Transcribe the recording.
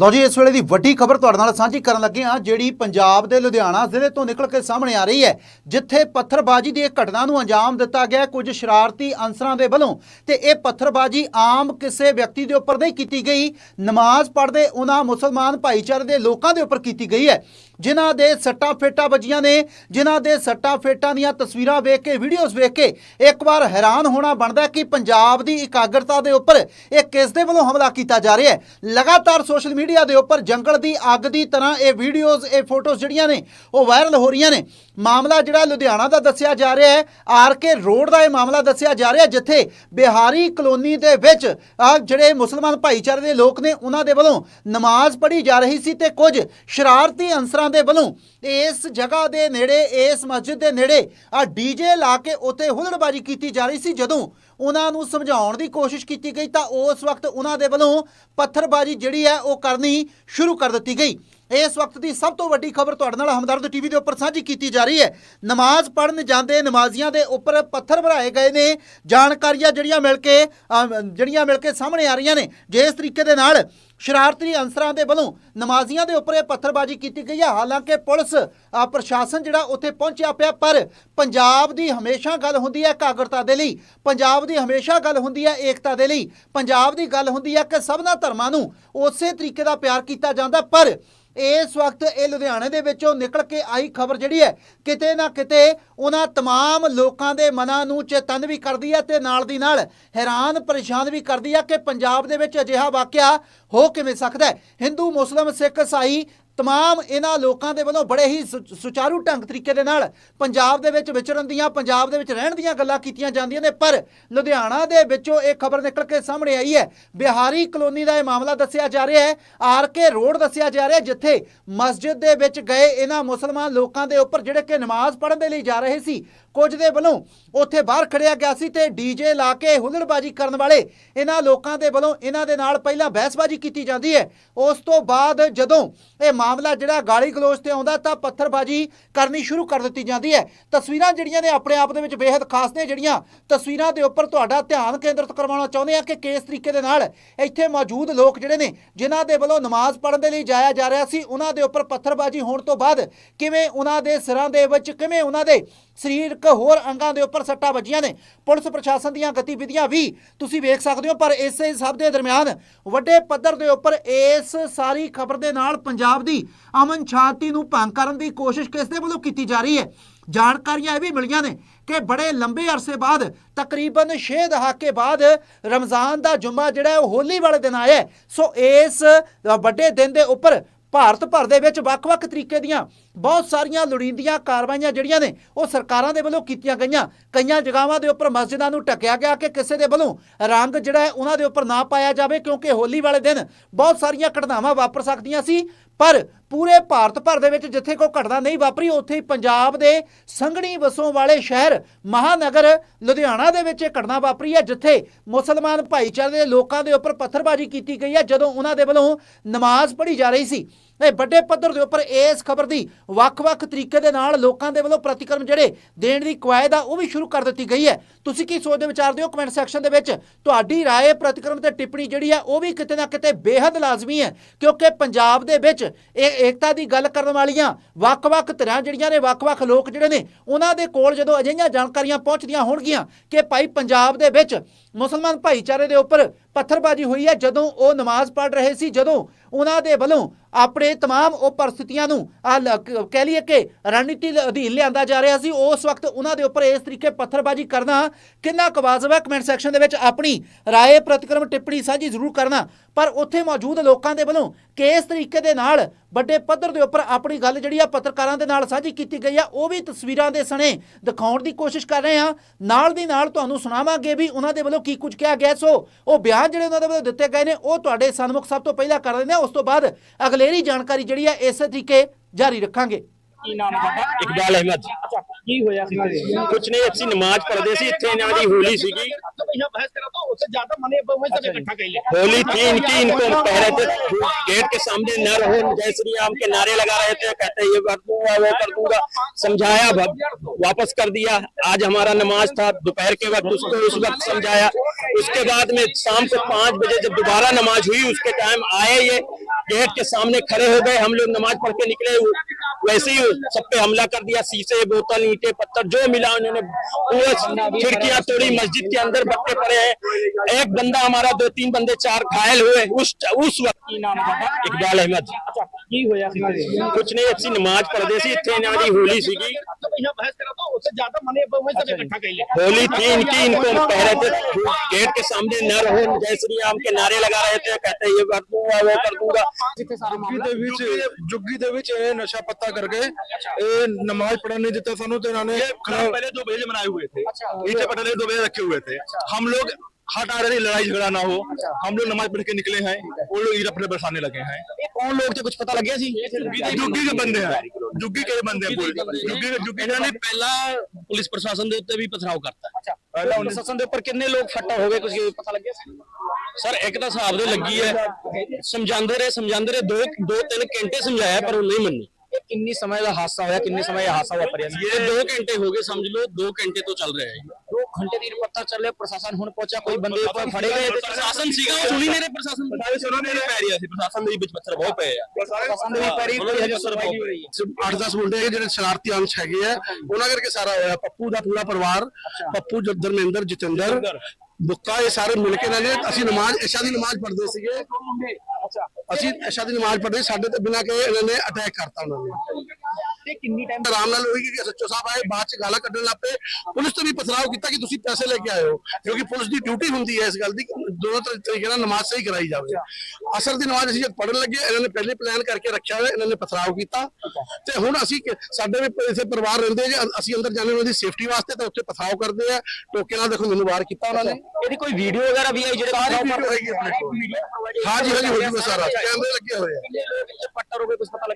ਲਓ ਜੀ, ਇਸ ਵੇਲੇ ਦੀ ਵੱਡੀ ਖਬਰ ਤੁਹਾਡੇ ਨਾਲ ਸਾਂਝੀ ਕਰਨ ਲੱਗੇ ਹਾਂ, ਜਿਹੜੀ ਪੰਜਾਬ ਦੇ ਲੁਧਿਆਣਾ ਜ਼ਿਲ੍ਹੇ ਤੋਂ ਨਿਕਲ ਕੇ ਸਾਹਮਣੇ ਆ ਰਹੀ ਹੈ, ਜਿੱਥੇ ਪੱਥਰਬਾਜ਼ੀ ਦੀ ਇੱਕ ਘਟਨਾ ਨੂੰ ਅੰਜਾਮ ਦਿੱਤਾ ਗਿਆ ਕੁਝ ਸ਼ਰਾਰਤੀ ਅਨਸਰਾਂ ਦੇ ਵੱਲੋਂ ਤੇ ਇਹ ਪੱਥਰਬਾਜ਼ੀ ਆਮ ਕਿਸੇ ਵਿਅਕਤੀ ਦੇ ਉੱਪਰ ਨਹੀਂ ਕੀਤੀ ਗਈ। ਨਮਾਜ਼ ਪੜ੍ਹਦੇ ਉਹਨਾਂ ਮੁਸਲਮਾਨ ਭਾਈਚਾਰੇ ਦੇ ਲੋਕਾਂ ਦੇ ਉੱਪਰ ਕੀਤੀ ਗਈ ਹੈ। ਜਿਨ੍ਹਾਂ ਦੇ ਸੱਟਾਂ ਫੇਟਾਂ ਵੱਜੀਆਂ ਨੇ, ਜਿਨ੍ਹਾਂ ਦੇ ਸੱਟਾਂ ਫੇਟਾਂ ਦੀਆਂ ਤਸਵੀਰਾਂ ਵੇਖ ਕੇ ਵੀਡੀਓਜ਼ ਵੇਖ ਕੇ ਇੱਕ ਵਾਰ ਹੈਰਾਨ ਹੋਣਾ ਬਣਦਾ ਕਿ ਪੰਜਾਬ ਦੀ ਇਕਾਗਰਤਾ ਦੇ ਉੱਪਰ ਇਹ ਕਿਸ ਦੇ ਵੱਲੋਂ ਹਮਲਾ ਕੀਤਾ ਜਾ ਰਿਹਾ ਹੈ। ਲਗਾਤਾਰ ਸੋਸ਼ਲ ਮੀਡੀਆ ਦੇ ਉੱਪਰ ਜੰਗਲ ਦੀ ਅੱਗ ਦੀ ਤਰ੍ਹਾਂ ਇਹ ਵੀਡੀਓਜ਼ ਇਹ ਫੋਟੋਜ਼ ਜਿਹੜੀਆਂ ਨੇ, ਉਹ ਵਾਇਰਲ ਹੋ ਰਹੀਆਂ ਨੇ। ਮਾਮਲਾ ਜਿਹੜਾ ਲੁਧਿਆਣਾ ਦਾ ਦੱਸਿਆ ਜਾ ਰਿਹਾ ਹੈ, ਆਰ ਕੇ ਰੋਡ ਦਾ ਇਹ ਮਾਮਲਾ ਦੱਸਿਆ ਜਾ ਰਿਹਾ ਜਿੱਥੇ ਬਿਹਾਰੀ ਕਲੋਨੀ ਦੇ ਵਿੱਚ ਜਿਹੜੇ ਮੁਸਲਮਾਨ ਭਾਈਚਾਰੇ ਦੇ ਲੋਕ ਨੇ, ਉਹਨਾਂ ਦੇ ਵੱਲੋਂ ਨਮਾਜ਼ ਪੜ੍ਹੀ ਜਾ ਰਹੀ ਸੀ ਤੇ ਕੁਝ ਸ਼ਰਾਰਤੀ ਅਨਸਰਾਂ ਦੇ ਵੱਲੋਂ ਇਸ ਜਗ੍ਹਾ ਦੇ ਨੇੜੇ, ਇਸ ਮਸਜਿਦ ਦੇ ਨੇੜੇ ਆ ਡੀਜੇ ਲਾ ਕੇ ਉੱਥੇ ਹੁਲੜਬਾਜ਼ੀ ਕੀਤੀ ਜਾ ਰਹੀ ਸੀ। ਜਦੋਂ ਉਹਨਾਂ ਨੂੰ ਸਮਝਾਉਣ ਦੀ ਕੋਸ਼ਿਸ਼ ਕੀਤੀ ਗਈ ਤਾਂ ਉਸ ਵਕਤ ਉਹਨਾਂ ਦੇ ਵੱਲੋਂ ਪੱਥਰਬਾਜ਼ੀ ਜਿਹੜੀ ਹੈ, ਉਹ ਕਰਨੀ ਸ਼ੁਰੂ ਕਰ ਦਿੱਤੀ ਗਈ। ਇਸ ਵਕਤ ਦੀ ਸਭ ਤੋਂ ਵੱਡੀ ਖਬਰ ਤੁਹਾਡੇ ਨਾਲ ਹਮਦਰਦ ਟੀਵੀ ਦੇ ਉੱਪਰ ਸਾਂਝੀ ਕੀਤੀ ਜਾ ਰਹੀ ਹੈ। ਨਮਾਜ਼ ਪੜ੍ਹਨ ਜਾਂਦੇ ਨਮਾਜ਼ੀਆਂ ਦੇ ਉੱਪਰ ਪੱਥਰ ਭਰਾਏ ਗਏ ਨੇ। ਜਾਣਕਾਰੀਆਂ ਜਿਹੜੀਆਂ ਮਿਲ ਕੇ ਜਿਹੜੀਆਂ ਮਿਲ ਕੇ ਸਾਹਮਣੇ ਆ ਰਹੀਆਂ ਨੇ। ਜਿਸ ਤਰੀਕੇ ਦੇ ਨਾਲ ਸ਼ਰਾਰਤੀ ਅਨਸਰਾਂ ਦੇ ਵੱਲੋਂ ਨਮਾਜ਼ੀਆਂ ਦੇ ਉੱਪਰ ਇਹ ਪੱਥਰਬਾਜ਼ੀ ਕੀਤੀ ਗਈ ਹੈ, ਹਾਲਾਂਕਿ ਪੁਲਿਸ ਪ੍ਰਸ਼ਾਸਨ ਜਿਹੜਾ ਉੱਥੇ ਪਹੁੰਚਿਆ ਪਿਆ, ਪਰ ਪੰਜਾਬ ਦੀ ਹਮੇਸ਼ਾ ਗੱਲ ਹੁੰਦੀ ਹੈ ਕਾਗਰਤਾ ਦੇ ਲਈ। ਪੰਜਾਬ ਦੀ ਹਮੇਸ਼ਾ ਗੱਲ ਹੁੰਦੀ ਹੈ ਏਕਤਾ ਦੇ ਲਈ। ਪੰਜਾਬ ਦੀ ਗੱਲ ਹੁੰਦੀ ਹੈ ਕਿ ਸਭਨਾ ਧਰਮਾਂ ਨੂੰ ਉਸੇ ਤਰੀਕੇ ਦਾ ਪਿਆਰ ਕੀਤਾ ਜਾਂਦਾ, ਪਰ ਇਸ ਵਕਤ ਇਹ ਲੁਧਿਆਣੇ ਦੇ ਵਿੱਚੋਂ ਨਿਕਲ ਕੇ ਆਈ ਖਬਰ ਜਿਹੜੀ ਹੈ ਕਿਤੇ ਨਾ ਕਿਤੇ ਉਹਨਾਂ तमाम ਲੋਕਾਂ ਦੇ ਮਨਾਂ ਨੂੰ ਚੇਤਨ ਵੀ ਕਰਦੀ ਹੈ ਤੇ ਨਾਲ ਦੀ ਨਾਲ ਹੈਰਾਨ ਪਰੇਸ਼ਾਨ ਵੀ ਕਰਦੀ ਹੈ ਕਿ ਪੰਜਾਬ ਦੇ ਵਿੱਚ ਅਜਿਹਾ ਵਾਕਿਆ ਹੋ ਕਿਵੇਂ ਸਕਦਾ ਹੈ ਹਿੰਦੂ ਮੁਸਲਮ ਸਿੱਖ ਈਸਾਈ ਤਮਾਮ ਇਹਨਾਂ ਲੋਕਾਂ ਦੇ ਵੱਲੋਂ ਬੜੇ ਹੀ ਸੁ- ਸੁਚਾਰੂ ਢੰਗ ਤਰੀਕੇ ਦੇ ਨਾਲ ਪੰਜਾਬ ਦੇ ਵਿੱਚ ਵਿਚਰਨ ਦੀਆਂ ਪੰਜਾਬ ਦੇ ਵਿੱਚ ਰਹਿਣ ਦੀਆਂ ਗੱਲਾਂ ਕੀਤੀਆਂ ਜਾਂਦੀਆਂ ਨੇ ਪਰ ਲੁਧਿਆਣਾ ਦੇ ਵਿੱਚੋਂ ਇਹ ਖਬਰ ਨਿਕਲ ਕੇ ਸਾਹਮਣੇ ਆਈ ਹੈ ਬਿਹਾਰੀ ਕਲੋਨੀ ਦਾ ਇਹ ਮਾਮਲਾ ਦੱਸਿਆ ਜਾ ਰਿਹਾ ਹੈ ਆਰ ਕੇ ਰੋਡ ਦੱਸਿਆ ਜਾ ਰਿਹਾ ਜਿੱਥੇ ਮਸਜਿਦ ਦੇ ਵਿੱਚ ਗਏ ਇਹਨਾਂ ਮੁਸਲਮਾਨ ਲੋਕਾਂ ਦੇ ਉੱਪਰ ਜਿਹੜੇ ਕਿ ਨਮਾਜ਼ ਪੜ੍ਹਨ ਦੇ ਲਈ ਜਾ ਰਹੇ ਸੀ ਕੁਝ ਦੇ ਵੱਲੋਂ ਉੱਥੇ ਬਾਹਰ ਖੜਿਆ ਗਿਆ ਸੀ ਤੇ ਡੀਜੇ ਲਾ ਕੇ ਹੁੱਲੜਬਾਜੀ ਕਰਨ ਵਾਲੇ ਇਹਨਾਂ ਲੋਕਾਂ ਦੇ ਵੱਲੋਂ ਇਹਨਾਂ ਦੇ ਨਾਲ ਪਹਿਲਾਂ ਬਹਿਸਬਾਜੀ ਕੀਤੀ ਜਾਂਦੀ ਹੈ ਉਸ ਤੋਂ ਬਾਅਦ ਜਦੋਂ ਇਹ ਮਾਮਲਾ ਜਿਹੜਾ ਗਾਲੀ ਗਲੋਚ ਤੇ ਆਉਂਦਾ, ਤਾਂ ਪੱਥਰਬਾਜੀ ਕਰਨੀ ਸ਼ੁਰੂ ਕਰ ਦਿੱਤੀ ਜਾਂਦੀ ਹੈ। ਤਸਵੀਰਾਂ ਜਿਹੜੀਆਂ ਨੇ ਆਪਣੇ ਆਪ ਦੇ ਵਿੱਚ ਬੇहद ਖਾਸ ਨੇ, ਜਿਹੜੀਆਂ ਤਸਵੀਰਾਂ ਦੇ ਉੱਪਰ ਤੁਹਾਡਾ ਧਿਆਨ ਕੇਂਦਰਿਤ ਕਰਵਾਉਣਾ ਚਾਹੁੰਦੇ ਆ ਕਿ ਕਿਸ ਤਰੀਕੇ ਦੇ ਨਾਲ ਇੱਥੇ ਮੌਜੂਦ ਲੋਕ ਜਿਹੜੇ ਨੇ, ਜਿਨ੍ਹਾਂ ਦੇ ਵੱਲੋਂ ਨਮਾਜ਼ ਪੜ੍ਹਨ ਦੇ ਲਈ ਜਾਇਆ ਜਾ ਰਿਹਾ ਸੀ, ਉਹਨਾਂ ਦੇ ਉੱਪਰ ਪੱਥਰਬਾਜੀ ਹੋਣ ਤੋਂ ਬਾਅਦ ਕਿਵੇਂ ਉਹਨਾਂ ਦੇ ਸਿਰਾਂ ਦੇ ਵਿੱਚ, ਕਿਵੇਂ ਉਹਨਾਂ ਦੇ ਸਰੀਰਕ ਹੋਰ ਅੰਗਾਂ ਦੇ ਉੱਪਰ ਸੱਟਾਂ ਵੱਜੀਆਂ ਨੇ? ਪੁਲਿਸ ਪ੍ਰਸ਼ਾਸਨ ਦੀਆਂ ਗਤੀਵਿਧੀਆਂ ਵੀ ਤੁਸੀਂ ਵੇਖ ਸਕਦੇ ਹੋ, ਪਰ ਇਸੇ ਸਭ ਦੇ ਦਰਮਿਆਨ ਵੱਡੇ ਪੱਧਰ ਦੇ ਉੱਪਰ ਇਸ ਸਾਰੀ ਖਬਰ ਦੇ ਨਾਲ ਪੰਜਾਬ ਦੀ, ਅਮਨ ਸ਼ਾਂਤੀ ਨੂੰ ਭੰਗ ਕਰਨ ਦੀ ਕੋਸ਼ਿਸ਼ ਕਿਸ ਦੇ ਵੱਲੋਂ ਕੀਤੀ ਜਾ ਰਹੀ ਹੈ? ਜਾਣਕਾਰੀਆਂ ਇਹ ਵੀ ਮਿਲੀਆਂ ਨੇ ਕਿ ਬੜੇ ਲੰਬੇ ਅਰਸੇ ਬਾਅਦ, ਤਕਰੀਬਨ 6 ਦਹਾਕੇ ਬਾਅਦ ਰਮਜ਼ਾਨ ਦਾ ਜੁਮਾ ਜਿਹੜਾ ਉਹ ਹੋਲੀ ਵਾਲੇ ਦਿਨ ਆਇਆ ਸੋ ਇਸ ਵੱਡੇ ਦਿਨ ਦੇ ਉੱਪਰ ਭਾਰਤ ਭਰ ਦੇ ਵਿੱਚ ਵੱਖ-ਵੱਖ ਤਰੀਕੇ ਦੀਆਂ ਬਹੁਤ ਸਾਰੀਆਂ ਲੋੜੀਂਦੀਆਂ ਕਾਰਵਾਈਆਂ ਜਿਹੜੀਆਂ ਨੇ, ਉਹ ਸਰਕਾਰਾਂ ਦੇ ਵੱਲੋਂ ਕੀਤੀਆਂ ਗਈਆਂ। ਕਈਆਂ ਜਗ੍ਹਾਵਾਂ ਦੇ ਉੱਪਰ ਮਸਜਿਦਾਂ ਨੂੰ ਢੱਕਿਆ ਗਿਆ ਕਿ ਕਿਸੇ ਦੇ ਵੱਲੋਂ ਰੰਗ ਜਿਹੜਾ ਹੈ ਉਹਨਾਂ ਦੇ ਉੱਪਰ ਨਾ ਪਾਇਆ ਜਾਵੇ ਕਿਉਂਕਿ ਹੋਲੀ ਵਾਲੇ ਦਿਨ ਬਹੁਤ ਸਾਰੀਆਂ ਘਟਨਾਵਾਂ ਵਾਪਰ ਸਕਦੀਆਂ ਸੀ। ਪਰ ਪੂਰੇ ਭਾਰਤ ਭਰ ਦੇ ਵਿੱਚ ਜਿੱਥੇ ਕੋਈ ਘਟਨਾ ਨਹੀਂ ਵਾਪਰੀ, ਉੱਥੇ ਹੀ ਪੰਜਾਬ ਦੇ ਸੰਘਣੀ ਵਸੋਂ ਵਾਲੇ ਸ਼ਹਿਰ ਮਹਾਨਗਰ ਲੁਧਿਆਣਾ ਦੇ ਵਿੱਚ ਇਹ ਘਟਨਾ ਵਾਪਰੀ ਹੈ, ਜਿੱਥੇ ਮੁਸਲਮਾਨ ਭਾਈਚਾਰੇ ਦੇ ਲੋਕਾਂ ਦੇ ਉੱਪਰ ਪੱਥਰਬਾਜ਼ੀ ਕੀਤੀ ਗਈ ਹੈ, ਜਦੋਂ ਉਹਨਾਂ ਦੇ ਵੱਲੋਂ ਨਮਾਜ਼ ਪੜ੍ਹੀ ਜਾ ਰਹੀ ਸੀ। ਨਹੀਂ, ਵੱਡੇ ਪੱਧਰ ਦੇ ਉੱਪਰ ਇਸ ਖਬਰ ਦੀ ਵੱਖ-ਵੱਖ ਤਰੀਕੇ ਦੇ ਨਾਲ ਲੋਕਾਂ ਦੇ ਵੱਲੋਂ ਪ੍ਰਤੀਕਰਮ ਜਿਹੜੇ ਦੇਣ ਦੀ ਕਵਾਇਦ ਆ, ਉਹ ਵੀ ਸ਼ੁਰੂ ਕਰ ਦਿੱਤੀ ਗਈ ਹੈ। ਤੁਸੀਂ ਕੀ ਸੋਚਦੇ ਵਿਚਾਰਦੇ ਹੋ ਕਮੈਂਟ ਸੈਕਸ਼ਨ ਦੇ ਵਿੱਚ। ਤੁਹਾਡੀ رائے ਪ੍ਰਤੀਕਰਮ ਤੇ ਟਿੱਪਣੀ ਜਿਹੜੀ ਆ, ਉਹ ਵੀ ਕਿਤੇ ਨਾ ਕਿਤੇ ਬੇਹੱਦ ਲਾਜ਼ਮੀ ਹੈ, ਕਿਉਂਕਿ ਪੰਜਾਬ ਦੇ ਵਿੱਚ ਇਹ ਏਕਤਾ ਦੀ ਗੱਲ ਕਰਨ ਵਾਲੀਆਂ ਵੱਖ-ਵੱਖ ਤਰ੍ਹਾਂ ਜਿਹੜੀਆਂ ਨੇ, ਵੱਖ-ਵੱਖ ਲੋਕ ਜਿਹੜੇ ਨੇ, ਉਹਨਾਂ ਦੇ ਕੋਲ ਜਦੋਂ ਅਜਿਹੀਆਂ ਜਾਣਕਾਰੀਆਂ ਪਹੁੰਚਦੀਆਂ ਹੋਣਗੀਆਂ ਕਿ ਭਾਈ ਪੰਜਾਬ ਦੇ ਵਿੱਚ ਮੁਸਲਮਾਨ ਭਾਈਚਾਰੇ ਦੇ ਉੱਪਰ ਪੱਥਰਬਾਜ਼ੀ ਹੋਈ ਹੈ ਜਦੋਂ ਉਹ ਨਮਾਜ਼ ਪੜ੍ਹ ਰਹੇ ਸੀ ਜਦੋਂ ਉਹਨਾਂ ਦੇ ਵੱਲੋਂ ਆਪਣੇ तमाम ਉਹ ਪਰਿਸਥਿਤੀਆਂ ਨੂੰ ਆ ਲ- ਕ- ਕਹਿ ਲਈਏ ਕਿ ਰਣਨੀਤੀ ਦੇ ਅਧੀਨ ਲਿਆਂਦਾ ਜਾ ਰਿਹਾ ਸੀ ਉਸ ਵਕਤ ਉਹਨਾਂ ਦੇ ਉੱਪਰ ਇਸ ਤਰੀਕੇ ਪੱਥਰਬਾਜ਼ੀ ਕਰਨਾ ਕਿੰਨਾ ਕੁ ਵਾਜਬ ਹੈ ਕਮੈਂਟ ਸੈਕਸ਼ਨ ਦੇ ਵਿੱਚ ਆਪਣੀ رائے ਪ੍ਰਤੀਕਰਮ ਟਿੱਪਣੀ ਸਾਂਝੀ ਜ਼ਰੂਰ ਕਰਨਾ ਪਰ ਉੱਥੇ ਮੌਜੂਦ ਲੋਕਾਂ ਦੇ ਵੱਲੋਂ ਕਿਸ ਤਰੀਕੇ ਦੇ ਨਾਲ ਵੱਡੇ ਪੱਧਰ ਦੇ ਉੱਪਰ ਆਪਣੀ ਗੱਲ ਜਿਹੜੀ ਆ ਪੱਤਰਕਾਰਾਂ ਦੇ ਨਾਲ ਸਾਂਝੀ ਕੀਤੀ ਗਈ ਆ ਉਹ ਵੀ ਤਸਵੀਰਾਂ ਦੇ ਸਣੇ ਦਿਖਾਉਣ ਦੀ ਕੋਸ਼ਿਸ਼ ਕਰ ਰਹੇ ਆ। ਨਾਲ ਦੀ ਨਾਲ ਤੁਹਾਨੂੰ ਸੁਣਾਵਾਂਗੇ ਵੀ ਉਹਨਾਂ ਦੇ ਵੱਲੋਂ ਕੀ ਕੁਝ ਕਿਹਾ ਗਿਆ। ਸੋ ਉਹ ਬਿਆਨ ਜਿਹੜੇ ਉਹਨਾਂ ਦੇ ਵੱਲੋਂ ਦਿੱਤੇ ਗਏ ਨੇ ਉਹ ਤੁਹਾਡੇ ਸਨਮੁਖ ਸਭ ਤੋਂ ਪਹਿਲਾਂ ਕਰ ਦਿੰਦੇ ਆ। ਉਸ ਤੋਂ ਬਾਅਦ ਅਗਲੇਰੀ ਜਾਣਕਾਰੀ ਜਿਹੜੀ ਆ ਇਸੇ ਤਰੀਕੇ ਜਾਰੀ ਰੱਖਾਂਗੇ। ਕੀ ਨਾਮ ਹੈ ਤੁਹਾਡਾ? ਇਕਬਾਲ ਅਹਿਮਦ ਅੱਛਾ ਕੀ ਹੋਇਆ ਸੀ? ਕੁਛ ਨਹੀਂ ਅਸੀਂ ਨਮਾਜ਼ ਪੜ੍ਹਦੇ ਸੀ ਇੱਥੇ ਇਹਨਾਂ ਦੀ ਹੋली ਸੀगी तो ज़्यादा मने वहीं इकट्ठा कर होली थी इनकी इनको कह रहे थे। गेट के सामने न रहो जय श्री राम के नारे लगा रहे थे कहते ये कर दूँगा वो कर दूँगा। समझाया भग वापस कर दिया। आज हमारा नमाज़ था दोपहर के वक्त उसको उस वक्त समझाया। उसके बाद में शाम को पाँच बजे जब दोबारा नमाज़ हुई उसके टाइम आए ये। गेट के सामने खड़े हो गए हम लोग नमाज़ पढ़ के निकले वैसे ही सब पे हमला कर दिया शीशे बोतल ईटे पत्थर जो मिला उन्होंने खिड़कियाँ तोड़ी मस्जिद के अंदर बच्चे पड़े हैं। एक बंदा हमारा दो तीन बंदे चार घायल हुए उस उस वक्त। इकबाल अहमद। कुछ नहीं अच्छी नमाज़ पढ़ते थे होली सी उससे ज्यादा मने वही सब इकट्ठा कर लिया होली थी इनकी इनको कह रहे थे गेट के सामने न रहो जय श्री राम के नारे लगा रहे थे कहते ये कर दूंगा वो कर दूंगा ਜੁੱਗੀ ਦੇ ਵਿੱਚ ਜੁੱਗੀ ਦੇ ਵਿੱਚ ਇਹ ਨਸ਼ਾ ਪੱਤਾ ਕਰਕੇ ਇਹ ਨਮਾਜ਼ ਪੜ੍ਹਨ ਨਹੀਂ ਦਿੱਤਾ ਸਾਨੂੰ ਤੇ ਇਹਨਾਂ ਨੇ पहले दो भेज बनाए हुए थे ईटे पटले दो भेज रखे हुए थे हम लोग हट आ रहे थे लड़ाई झगड़ा ना हो हम लोग नमाज पढ़ के निकले हैं वो लोग ईट अपने बरसाने लगे हैं कौन लोग थे कुछ पता लग गया जी जुग्गी के बंदे हैं ਜੁੱਗੀ ਕਿਹੜੇ ਬੰਦੇ ਆ? ਪੂਰੇ ਜੁੱਗੀ ਜੁੱਗੀ ਇਹਨਾਂ ਨੇ ਪਹਿਲਾਂ ਪੁਲਿਸ ਪ੍ਰਸ਼ਾਸਨ ਦੇ ਉੱਤੇ ਵੀ ਪਥਰਾਵ ਕਰਤਾ। ਅੱਛਾ। ਪਹਿਲਾਂ ਪ੍ਰਸ਼ਾਸਨ ਦੇ ਉੱਪਰ ਕਿੰਨੇ ਲੋਕ ਫੱਟੜ ਹੋ ਗਏ ਕੁਝ ਪਤਾ ਲੱਗਿਆ? ਸਰ ਇੱਕ ਤਾਂ ਹਿਸਾਬ ਦੇ ਲੱਗੀ ਹੈ। ਸਮਝਾਉਂਦੇ ਰਹੇ ਸਮਝਾਉਂਦੇ ਰਹੇ। ਦੋ ਦੋ ਤਿੰਨ ਘੰਟੇ ਸਮਝਾਇਆ ਪਰ ਉਹ ਨਹੀਂ ਮੰਨੀ। ਕਿੰਨੀ ਸਮੇਂ ਦਾ ਹਾਦਸਾ ਹੋਇਆ ਕਿੰਨੇ ਸਮੇਂ ਦਾ ਹਾਸਾ ਵਾਪਰਿਆ? ਇਹ 2 ਘੰਟੇ ਹੋ ਗਏ ਸਮਝ ਲਓ 2 ਘੰਟੇ ਤੋਂ ਚੱਲ ਰਿਹਾ ਹੈ। 2 ਘੰਟੇ ਦੀ ਪਤਾ ਚੱਲੇ ਪ੍ਰਸ਼ਾਸਨ ਹੁਣ ਪਹੁੰਚਿਆ ਕੋਈ ਬੰਦੇ ਉੱਪਰ ਫੜੇ ਗਏ। ਪ੍ਰਸ਼ਾਸਨ ਸੀਗਾ ਉਹ ਸੁਣੀ ਮੇਰੇ ਪ੍ਰਸ਼ਾਸਨ। ਉਹਨਾਂ ਨੇ ਪੈ ਰਿਹਾ ਸੀ ਪ੍ਰਸ਼ਾਸਨ ਦੇ ਵਿੱਚ ਪੱਥਰ ਬਹੁਤ ਪਏ ਆ। ਪ੍ਰਸ਼ਾਸਨ ਦੇ ਵੀ ਪੈਰੀ ਕੋਈ ਹਜੇ ਸੁਣਵਾਈ ਨਹੀਂ ਹੋ ਰਹੀ ਹੈ 8-10 ਮੁੰਡੇ ਜਿਹੜੇ ਸ਼ਰਾਰਤੀ ਅੰਸ਼ ਹੈਗੇ ਆ। ਉਹਨਾਂ ਕਰਕੇ ਸਾਰਾ ਹੋਇਆ। ਪੱਪੂ ਦਾ ਪੂਰਾ ਪਰਿਵਾਰ ਪੱਪੂ ਧਰਮਿੰਦਰ ਜਤਿੰਦਰ ਬੁੱਕਾ ਇਹ ਸਾਰੇ ਮਿਲ ਕੇ ਇਹਨਾਂ ਨੇ ਅਸੀਂ ਨਮਾਜ਼ ਇਸ਼ਾ ਦੀ ਨਮਾਜ਼ ਪੜ੍ਹਦੇ ਸੀਗੇ। ਅਸੀਂ ਇਸ਼ਾ ਦੀ ਨਮਾਜ਼ ਪੜ੍ਹਦੇ ਸਾਡੇ ਤੇ ਬਿਨਾਂ ਕਿ ਇਹਨਾਂ ਨੇ ਅਟੈਕ ਕਰਤਾ ਉਹਨਾਂ ਨੇ। ਤੇ ਕਿੰਨੀ ਟਾਈਮ ਆਰਾਮ ਨਾਲ ਹੋਈ ਕਿ ਸੱਚੋ ਸਾਹਿਬ ਆਏ ਬਾਅਦ ਚ ਗਾਲਾਂ ਕੱਢਣ ਲੱਗ ਪਏ। ਪੁਲਿਸ ਤੋਂ ਵੀ ਪਥਰਾਓ ਕੀਤਾ ਕਿ ਤੁਸੀਂ ਪੈਸੇ ਲੈ ਕੇ ਆਏ ਹੋ ਕਿਉਂਕਿ ਪੁਲਿਸ ਦੀ ਡਿਊਟੀ ਹੁੰਦੀ ਹੈ ਇਸ ਗੱਲ ਦੀ ਕਿ ਦੋਨੋਂ ਤਰੀ- ਤਰੀਕੇ ਨਾਲ ਨਮਾਜ਼ ਸਹੀ ਕਰਾਈ ਜਾਵੇ। ਅਸਰ ਦੀ ਨਮਾਜ਼ ਅਸੀਂ ਜਦ ਪੜਨ ਲੱਗੇ ਇਹਨਾਂ ਨੇ ਪਹਿਲੇ ਪਲਾਨ ਕਰਕੇ ਰੱਖਿਆ ਹੋਇਆ ਇਹਨਾਂ ਨੇ ਪਥਰਾਓ ਕੀਤਾ। ਤੇ ਹੁਣ ਅਸੀਂ ਸਾਡੇ ਵੀ ਇਸੇ ਪਰਿਵਾਰ ਰਹਿੰਦੇ ਜੇ ਅਸੀਂ ਅੰਦਰ ਜਾਣੇ ਉਹਨਾਂ ਦੀ ਸੇਫਟੀ ਵਾਸਤੇ ਤਾਂ ਉੱਥੇ ਪਥਰਾਓ ਕਰਦੇ ਆ। ਟੋਕੇ ਨਾਲ ਦੇਖੋ ਮੈਨੂੰ ਬਾਹਰ ਕੀਤਾ ਉਹਨਾਂ ਨੇ। ਇਹਦੀ ਕੋਈ ਵੀਡੀਓ ਵਗੈਰਾ ਵੀ ਆਈ ਜਿਹੜੇ ਪਥਰਾਓ ਕੋਲ। ਹਾਂਜੀ ਹਾਂਜੀ ਹੋ ਜੂਗਾ ਸਾਰਾ। ਕੈਮਰੇ ਲੱਗੇ ਹੋਏ ਆ। ਇੱਥੇ ਫੱਟਰ ਹੋ ਗਏ ਕੁਝ ਪਤਾ